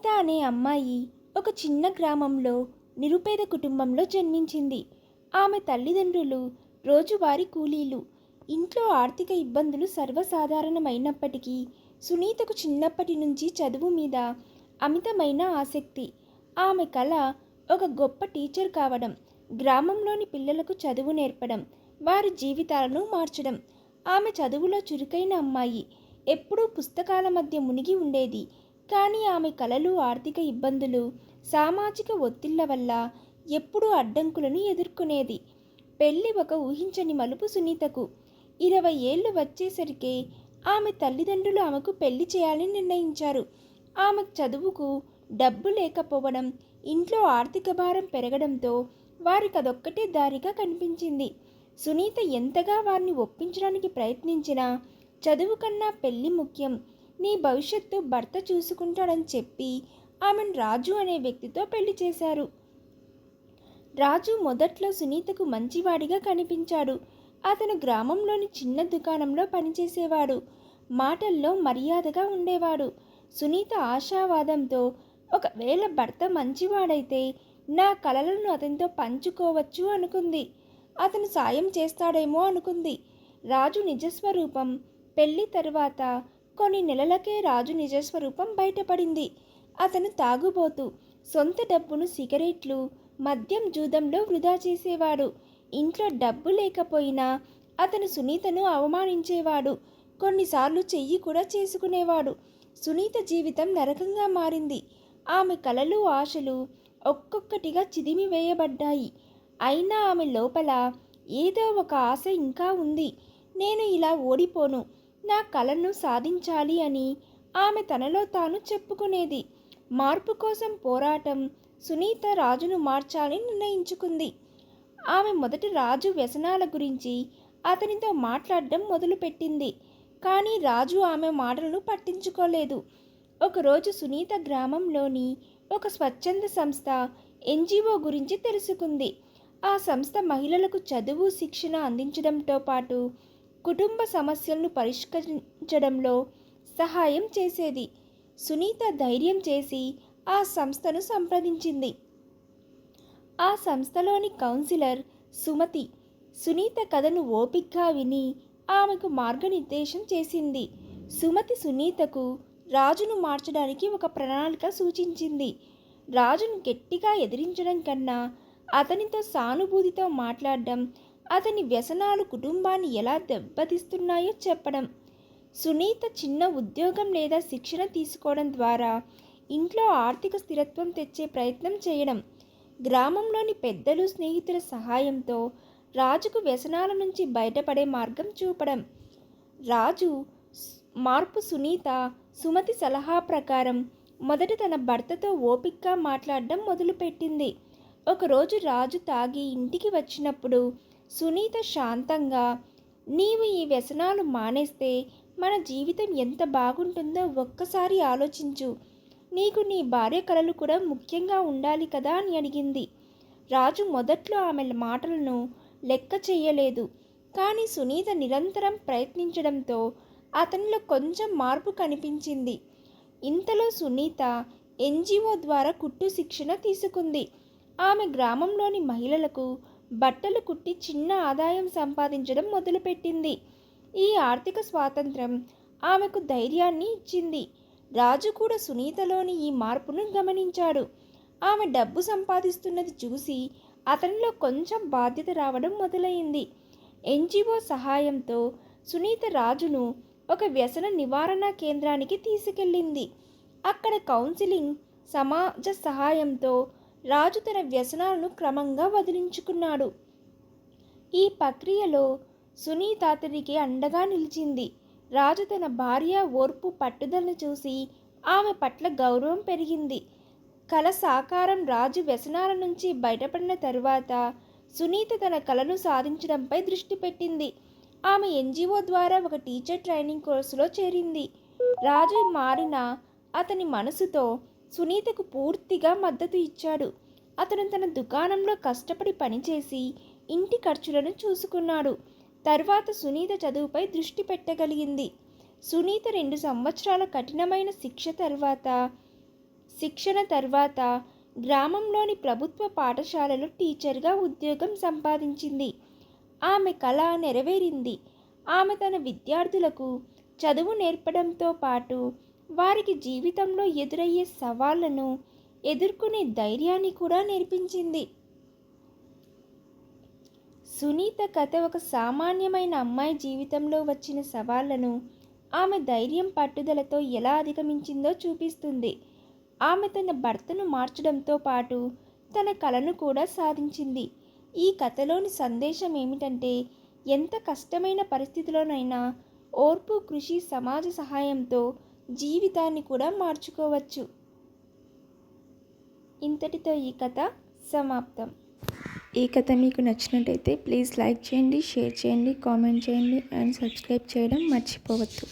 సునీత అనే అమ్మాయి ఒక చిన్న గ్రామంలో నిరుపేద కుటుంబంలో జన్మించింది. ఆమె తల్లిదండ్రులు రోజువారీ కూలీలు. ఇంట్లో ఆర్థిక ఇబ్బందులు సర్వసాధారణమైనప్పటికీ సునీతకు చిన్నప్పటి నుంచి చదువు మీద అమితమైన ఆసక్తి. ఆమె కళ ఒక గొప్ప టీచర్ కావడం గ్రామంలోని పిల్లలకు చదువు నేర్పడం వారి జీవితాలను మార్చడం. ఆమె చదువులో చురుకైన అమ్మాయి ఎప్పుడూ పుస్తకాల మధ్య మునిగి ఉండేది. కానీ ఆమె కళలు ఆర్థిక ఇబ్బందులు సామాజిక ఒత్తిళ్ళ వల్ల ఎప్పుడూ అడ్డంకులను ఎదుర్కొనేది. పెళ్ళి ఒక ఊహించని మలుపు సునీతకు. ఇరవై ఏళ్ళు వచ్చేసరికి ఆమె తల్లిదండ్రులు ఆమెకు పెళ్ళి చేయాలని నిర్ణయించారు. ఆమె చదువుకు డబ్బు లేకపోవడం ఇంట్లో ఆర్థిక భారం పెరగడంతో వారికి అదొక్కటే దారిగా కనిపించింది. సునీత ఎంతగా వారిని ఒప్పించడానికి ప్రయత్నించినా చదువు కన్నా పెళ్ళి ముఖ్యం. నీ భవిష్యత్తు భర్త చూసుకుంటాడని చెప్పి ఆమెను రాజు అనే వ్యక్తితో పెళ్ళి చేశారు. రాజు మొదట్లో సునీతకు మంచివాడిగా కనిపించాడు. అతను గ్రామంలోని చిన్న దుకాణంలో పనిచేసేవాడు. మాటల్లో మర్యాదగా ఉండేవాడు. సునీత ఆశావాదంతో ఒకవేళ భర్త మంచివాడైతే నా కలలను అతనితో పంచుకోవచ్చు అనుకుంది. అతను సాయం చేస్తాడేమో అనుకుంది. రాజు నిజస్వరూపం పెళ్ళి తరువాత కొన్ని నెలలకే రాజు నిజస్వరూపం బయటపడింది. అతను తాగుబోతు సొంత డబ్బును సిగరెట్లు మద్యం జూదంలో వృధా చేసేవాడు. ఇంట్లో డబ్బు లేకపోయినా అతను సునీతను అవమానించేవాడు. కొన్నిసార్లు చెయ్యి కూడా చేసుకునేవాడు. సునీత జీవితం నరకంగా మారింది. ఆమె కలలు ఆశలు ఒక్కొక్కటిగా చిదిమి వేయబడ్డాయి. అయినా ఆమె లోపల ఏదో ఒక ఆశ ఇంకా ఉంది. నేను ఇలా ఓడిపోను. నా కలను సాధించాలి అని ఆమె తనలో తాను చెప్పుకునేది. మార్పు కోసం పోరాటం సునీత రాజును మార్చాలని నిర్ణయించుకుంది. ఆమె మొదటి రాజు వ్యసనాల గురించి అతనితో మాట్లాడడం మొదలుపెట్టింది. కానీ రాజు ఆమె మాటలను పట్టించుకోలేదు. ఒకరోజు సునీత గ్రామంలోని ఒక స్వచ్ఛంద సంస్థ ఎన్జిఓ గురించి తెలుసుకుంది. ఆ సంస్థ మహిళలకు చదువు శిక్షణ అందించడంతో పాటు కుటుంబ సమస్యలను పరిష్కరించడంలో సహాయం చేసేది. సునీత ధైర్యం చేసి ఆ సంస్థను సంప్రదించింది. ఆ సంస్థలోని కౌన్సిలర్ సుమతి సునీత కథను ఓపిగ్గా విని ఆమెకు మార్గనిర్దేశం చేసింది. సుమతి సునీతకు రాజును మార్చడానికి ఒక ప్రణాళిక సూచించింది. రాజును గట్టిగా ఎదిరించడం కన్నా అతనితో సానుభూతితో మాట్లాడడం అతని వ్యసనాలు కుటుంబాన్ని ఎలా దెబ్బతీస్తున్నాయో చెప్పడం. సునీత చిన్న ఉద్యోగం లేదా శిక్షణ తీసుకోవడం ద్వారా ఇంట్లో ఆర్థిక స్థిరత్వం తెచ్చే ప్రయత్నం చేయడం. గ్రామంలోని పెద్దలు స్నేహితుల సహాయంతో రాజుకు వ్యసనాల నుంచి బయటపడే మార్గం చూపడం. రాజు మార్పు సునీత సుమతి సలహా ప్రకారం మొదట తన భర్తతో ఓపిక్గా మాట్లాడడం మొదలుపెట్టింది. ఒకరోజు రాజు తాగి ఇంటికి వచ్చినప్పుడు సునీత శాంతంగా నీవు ఈ వ్యసనాలు మానేస్తే మన జీవితం ఎంత బాగుంటుందో ఒక్కసారి ఆలోచించు. నీకు నీ భార్య కలలు కూడా ముఖ్యంగా ఉండాలి కదా అని అడిగింది. రాజు మొదట్లో ఆమె మాటలను లెక్క చేయలేదు. కానీ సునీత నిరంతరం ప్రయత్నించడంతో అతనిలో కొంచెం మార్పు కనిపించింది. ఇంతలో సునీత ఎన్జిఓ ద్వారా కుట్టు శిక్షణ తీసుకుంది. ఆమె గ్రామంలోని మహిళలకు బట్టలు కుట్టి చిన్న ఆదాయం సంపాదించడం మొదలుపెట్టింది. ఈ ఆర్థిక స్వాతంత్రం ఆమెకు ధైర్యాన్ని ఇచ్చింది. రాజు కూడా సునీతలోని ఈ మార్పును గమనించాడు. ఆమె డబ్బు సంపాదిస్తున్నది చూసి అతనిలో కొంచెం బాధ్యత రావడం మొదలైంది. ఎన్జిఓ సహాయంతో సునీత రాజును ఒక వ్యసన నివారణ కేంద్రానికి తీసుకెళ్ళింది. అక్కడ కౌన్సిలింగ్ సమాజ సహాయంతో రాజు తన వ్యసనాలను క్రమంగా వదిలించుకున్నాడు. ఈ ప్రక్రియలో సునీత అతనికి అండగా నిలిచింది. రాజు తన భార్య ఓర్పు పట్టుదలను చూసి ఆమె పట్ల గౌరవం పెరిగింది. కల సాకారం రాజు వ్యసనాల నుంచి బయటపడిన తరువాత సునీత తన కలను సాధించడంపై దృష్టి పెట్టింది. ఆమె ఎన్జిఓ ద్వారా ఒక టీచర్ ట్రైనింగ్ కోర్సులో చేరింది. రాజు మారిన అతని మనసుతో సునీతకు పూర్తిగా మద్దతు ఇచ్చాడు. అతను తన దుకాణంలో కష్టపడి పనిచేసి ఇంటి ఖర్చులను చూసుకున్నాడు. తర్వాత సునీత చదువుపై దృష్టి పెట్టగలిగింది. సునీత రెండు సంవత్సరాల కఠినమైన శిక్ష తర్వాత శిక్షణ తర్వాత గ్రామంలోని ప్రభుత్వ పాఠశాలలో టీచర్గా ఉద్యోగం సంపాదించింది. ఆమె కళ నెరవేరింది. ఆమె తన విద్యార్థులకు చదువు నేర్పడంతో పాటు వారికి జీవితంలో ఎదురయ్యే సవాళ్ళను ఎదుర్కొనే ధైర్యాన్ని కూడా నేర్పించింది. సునీత కథ ఒక సామాన్యమైన అమ్మాయి జీవితంలో వచ్చిన సవాళ్ళను ఆమె ధైర్యం పట్టుదలతో ఎలా అధిగమించిందో చూపిస్తుంది. ఆమె తన భర్తను మార్చడంతో పాటు తన కలను కూడా సాధించింది. ఈ కథలోని సందేశం ఏమిటంటే ఎంత కష్టమైన పరిస్థితిలోనైనా ఓర్పు కృషి సమాజ సహాయంతో జీవితాన్ని కూడా మార్చుకోవచ్చు. ఇంతటితో ఈ కథ సమాప్తం. ఈ కథ మీకు నచ్చినట్టయితే ప్లీజ్ లైక్ చేయండి షేర్ చేయండి కామెంట్ చేయండి అండ్ సబ్స్క్రైబ్ చేయడం మర్చిపోవద్దు.